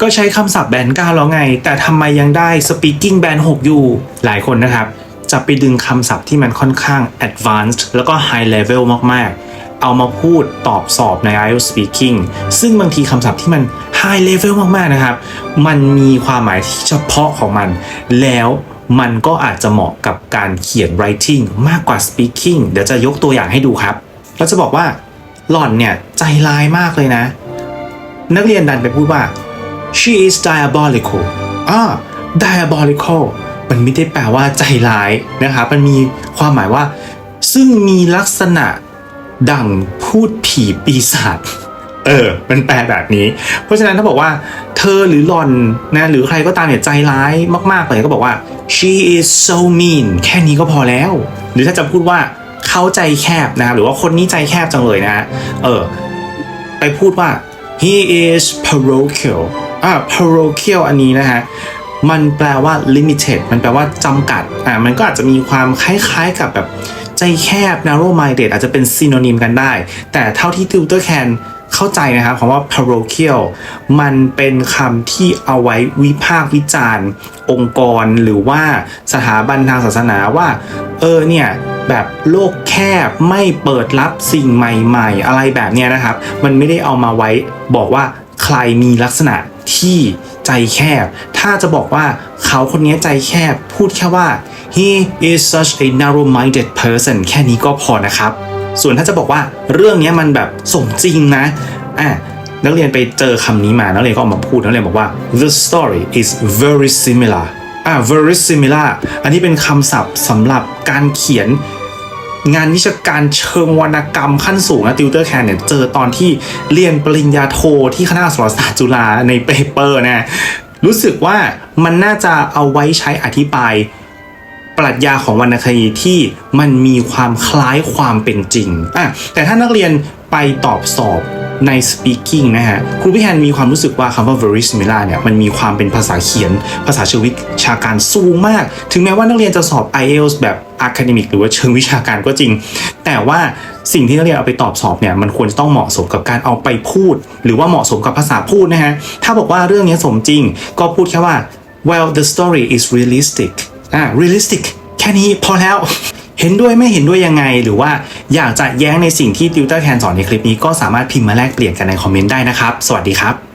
ก็ใช้คำศัพท์แบนด์9แล้วไง แต่ทำไมยังได้ speaking band 6อยู่ หลายคนนะครับ จะไปดึงคำศัพท์ที่มันค่อนข้าง advanced แล้วก็ high level มากๆ เอามาพูดตอบสอบใน IELTS speaking ซึ่งบางทีคำศัพท์ที่มัน high level มากๆนะครับ มันมีความหมายที่เฉพาะของมัน แล้วมันก็อาจจะเหมาะกับการเขียน writing มากกว่า speaking เดี๋ยวจะยกตัวอย่างให้ดูครับเราจะบอกว่าหล่อนเนี่ยใจร้ายมากเลยนะ นักเรียนดันไปพูดว่า she is diabolical อ่า diabolical มันไม่ได้แปลว่าใจร้ายนะครับมันมีความหมายว่า ซึ่งมีลักษณะดั่งพูดผีปีศาจเออมันแปลแบบนี้ เพราะฉะนั้นถ้าบอกว่า เธอหรือหลอนนะหรือใครก็ตามเนี่ยใจร้ายมากๆเลยก็บอกว่า she is so mean แค่นี้ก็พอแล้ว หรือถ้าจะพูดว่าเขาใจแคบนะครับหรือว่าคนนี้ใจแคบจังเลยนะเออไปพูดว่า he is parochial อ่า parochial อันนี้นะฮะมันแปลว่า limited มันแปลว่าจำกัด อ่า มันก็อาจจะมีความคล้ายๆกับแบบใจแคบ narrow minded อาจจะเป็น synonym กันได้ แต่เท่าที่ tutor can เข้าใจนะครับคำว่า parochial มันเป็นคำที่เอาไว้วิพากษ์วิจารณ์ องค์กรหรือว่าสถาบันทางศาสนาว่า เออเนี่ยแบบโลกแคบไม่เปิดรับสิ่งใหม่ ๆ อะไรแบบเนี้ยนะครับ มันไม่ได้เอามาไว้บอกว่าใครมีลักษณะ ที่ใจแคบ ถ้าจะบอกว่าเขาคนนี้ใจแคบ พูดแค่ว่า he is such a narrow-minded person แค่นี้ก็พอนะครับ ส่วนถ้าจะบอกว่าเรื่องนี้มันแบบสมจริงนะอะนักเรียนไปเจอคำนี้มา นักเรียนก็ออกมาพูด นักเรียนบอกว่า the story is very similar อะ very similar อันนี้เป็นคำศัพท์สำหรับการเขียน งานวิชาการเชิงวรรณกรรมขั้นสูงนะติวเตอร์แคนเนี่ยเจอตอนที่เรียนปริญญาโทที่คณะอักษรศาสตร์จุฬาในเปเปอร์นะรู้สึกว่ามันน่าจะเอาไว้ใช้อธิบาย ปรัชญาของวรรณคดีที่มันมีความคล้ายความเป็นจริงอะแต่ถ้านักเรียนไปตอบสอบ ใน speaking นะฮะครูพี่แฮนมีความรู้สึกว่าคำว่า very similar เนี่ยมันมีความเป็นภาษาเขียน ภาษาเชิงวิชาการสูงมาก ถึงแม้ว่านักเรียนจะสอบ IELTS แบบ academic หรือว่าเชิงวิชาการก็จริง แต่ว่าสิ่งที่นักเรียนเอาไปตอบสอบเนี่ยมันควรจะต้องเหมาะสมกับการเอาไปพูด หรือว่าเหมาะสมกับภาษาพูดนะฮะถ้าบอกว่าเรื่องนี้สมจริง ก็พูดแค่ว่า well the story is realistic อ่า realistic แค่นี้พอแล้ว เห็นด้วยไม่เห็นด้วยยังไง หรือว่าอยากจะแย้งในสิ่งที่ติวเตอร์แคนสอนในคลิปนี้ก็สามารถพิมพ์มาแลกเปลี่ยนกันในคอมเมนต์ได้นะครับ สวัสดีครับ